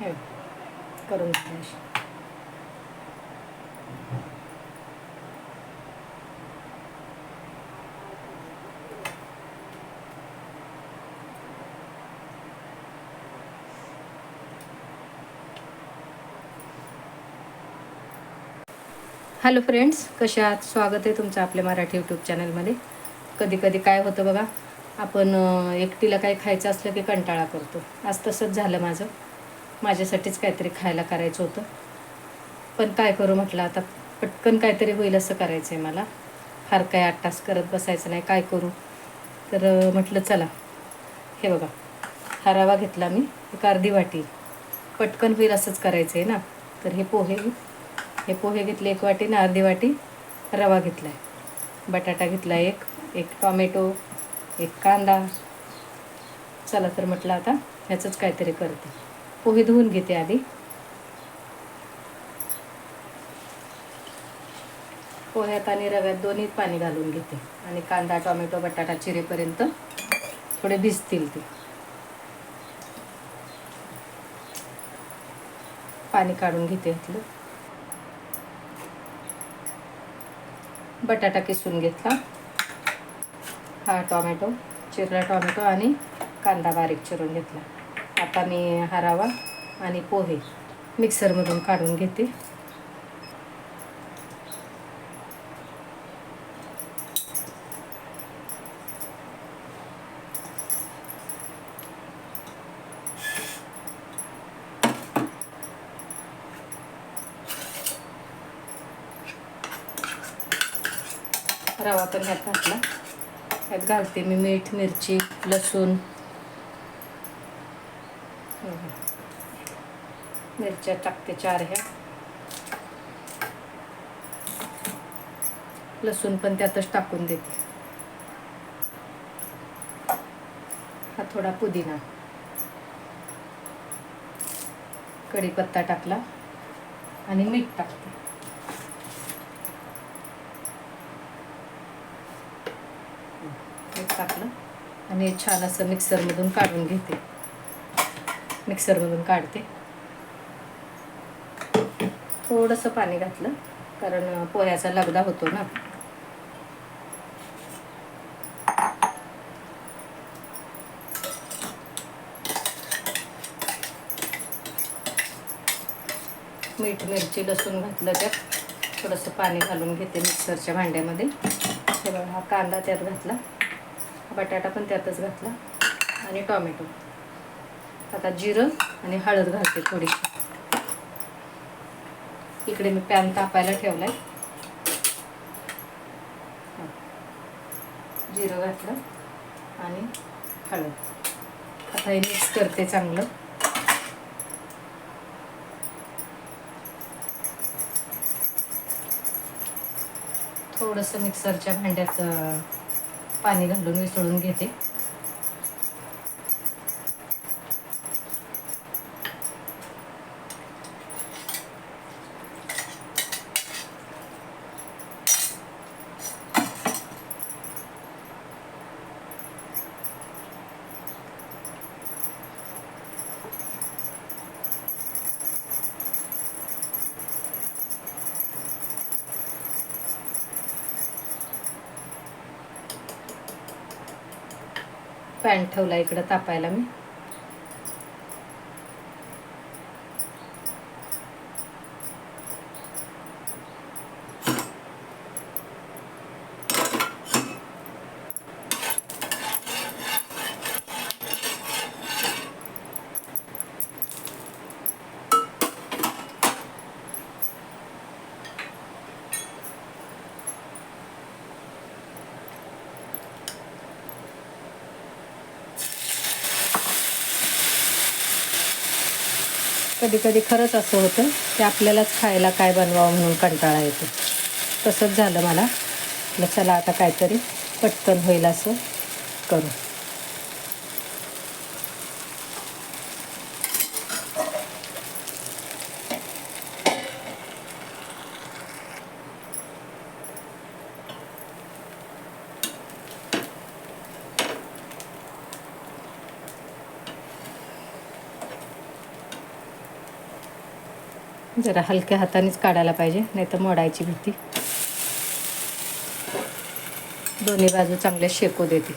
हे करून घेते हॅलो फ्रेंड्स कशा आहात? स्वागत आहे तुमचं आपल्या मराठी यूट्यूब चॅनलमध्ये. कधी कधी काय होतं बघा आपण एकटीला काही खायचं असलं की कंटाळा करतो. आज तसंच झालं माझं. माझ्यासाठीच काहीतरी खायला करायचं होतं. पण काय करू म्हटलं आता पटकन काहीतरी होईल असं करायचं आहे मला. फार काय आठ तास करत बसायचं नाही काय करू? तर म्हटलं चला. हे बघा हा रवा घेतला मी एक अर्धी वाटी. पटकन होईल असंच करायचं आहे ना. तर हे पोहे हे पोहे घेतले एक वाटी ना अर्धी वाटी रवा घेतला आहे बटाटा घेतला एक एक टॉमॅटो एक कांदा. चला तर म्हटलं आता ह्याचंच काहीतरी करते. पोहे धुवून घेते आधी. पोह्यात आणि रव्यात दोन्हीत पाणी घालून घेते. आणि कांदा टोमॅटो बटाटा चिरेपर्यंत थोडे भिजतील ते. पाणी काढून घेते ह्यातलं बटाटा किसून घेतला. हा टॉमॅटो चिरला टॉमॅटो आणि कांदा बारीक चिरून घेतला. आता मी हरावा आणि पोहे मिक्सरमधून काढून घेते. रवा पण ह्यात घातला. ह्यात घालते मी मीठ मिरची लसूण मिरच्या टाकते चार ह्या. लसूण पण त्यातच टाकून देते. हा थोडा पुदिना. कढीपत्ता टाकला आणि मीठ टाकते. मीठ टाकलं आणि छान असं मिक्सरमधून काढून घेते. मिक्सरमधून काढते. थोडंसं पाणी घातलं कारण पोह्याचा लगदा होतो ना. मीठ मिरची लसूण घातलं त्यात. थोडंसं पाणी घालून घेते मिक्सरच्या भांड्यामध्ये. हे बघा हा कांदा त्यात घातला. बटाटा पण त्यातच घातला. आणि टॉमॅटो. आता जिरं आणि हळद घालते थोडीशी. इकडे मी पॅन तापायला ठेवलं आहे जिरं घातलं आणि हळद. आता हे मिक्स करते चांगलं. थोडंसं मिक्सरच्या भांड्यात पाणी घालून मिसळून घेते. पॅन ठेवला इकडं तापायला मी. कधी कधी खरंच असं होतं की आपल्यालाच खायला काय बनवावं म्हणून कंटाळा येतो. तसंच झालं मला. चला आता काहीतरी पटकन होईल असं करू. जरा हलक्या हातानेच काढायला पाहिजे नाही तर मोडायची भीती. दोन्ही बाजू चांगल्या शेकू देते.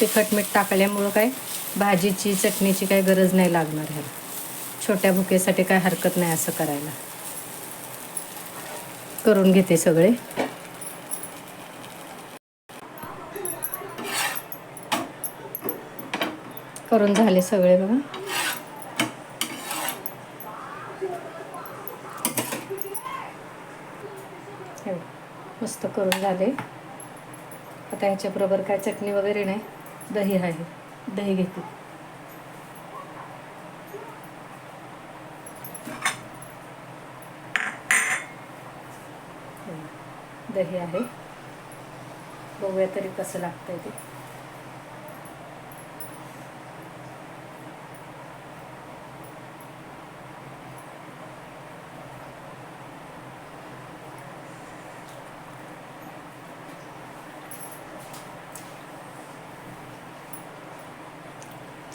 तिखट मीठ टाकल्यामुळं काय भाजीची चटणीची काय गरज नाही लागणार ह्याला. छोट्या भुकेसाठी काय हरकत नाही असं करायला. करून घेते सगळे. करून झाले सगळे बघा. मस्त करून झाले. आता ह्याच्याबरोबर काय चटणी वगैरे नाही. दही आहे. दही घेते. दही आहे. बघूया तरी कसं लागतंय ते.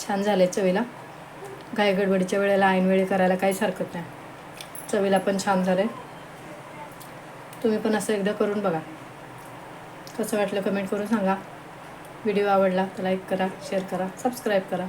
छान झाले चवीला. घाई गडबडीच्या वेळेला ऐनवेळी करायला काहीच हरकत नाही. चवीला पण छान झालं तुम्ही पण असं एकदा करून बघा. कसं वाटलं कमेंट करून सांगा. व्हिडिओ आवडला तर लाईक करा शेअर करा सबस्क्राईब करा.